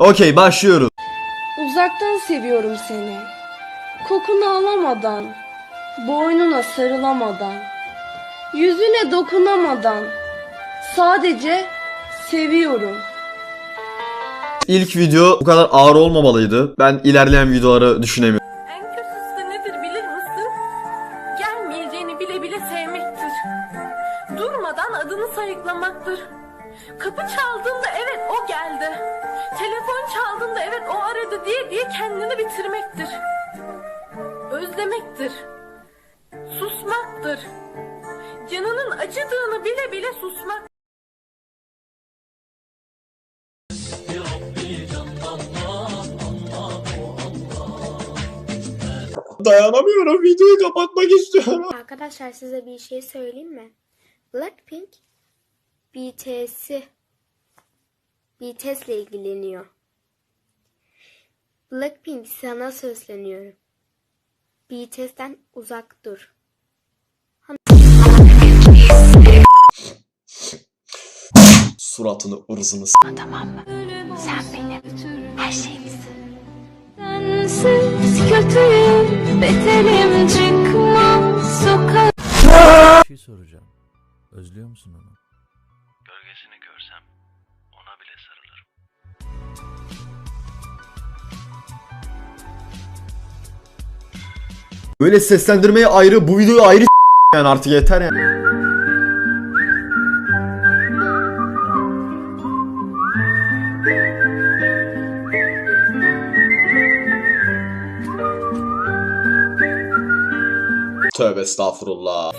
Okey başlıyoruz. Uzaktan seviyorum seni. Kokunu alamadan, boynuna sarılamadan, yüzüne dokunamadan. Sadece seviyorum. İlk video bu kadar ağır olmamalıydı. Ben ilerleyen videoları düşünemiyorum. En kötüsü de nedir bilir misin? Gelmeyeceğini bile bile sevmektir. Durmadan adını sayıklamaktır. Kapı çaldığında evet o geldi. Telefon çaldığında evet o aradı diye diye kendini bitirmektir. Özlemektir. Susmaktır. Canının acıdığını bile bile susmak. Dayanamıyorum videoyu kapatmak istiyorum. Arkadaşlar size bir şey söyleyeyim mi? Blackpink BTS'i BTS ile ilgileniyor. Blackpink sana sesleniyorum. BTS'ten uzak dur. Suratını ırzını s- Sen benim her şeyimsin. Sensiz kötüyüm, beterim çıkmam sokak. Bir şey soracağım. Özlüyor musun onu? Görsem ona bile sarılırım. Böyle seslendirmeyi ayrı bu videoyu ayrı yani artık yeter yani. Tövbe estağfurullah.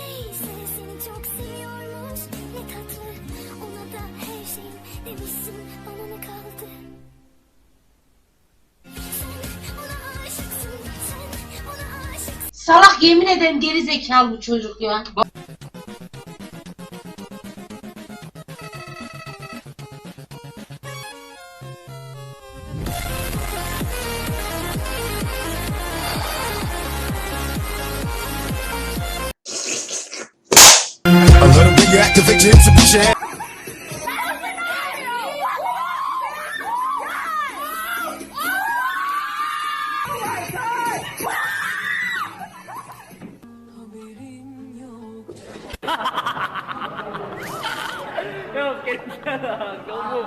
Salak yemin ederim geri zekalı bu çocuk ya. A to be 아, 깨끗하다. 너무.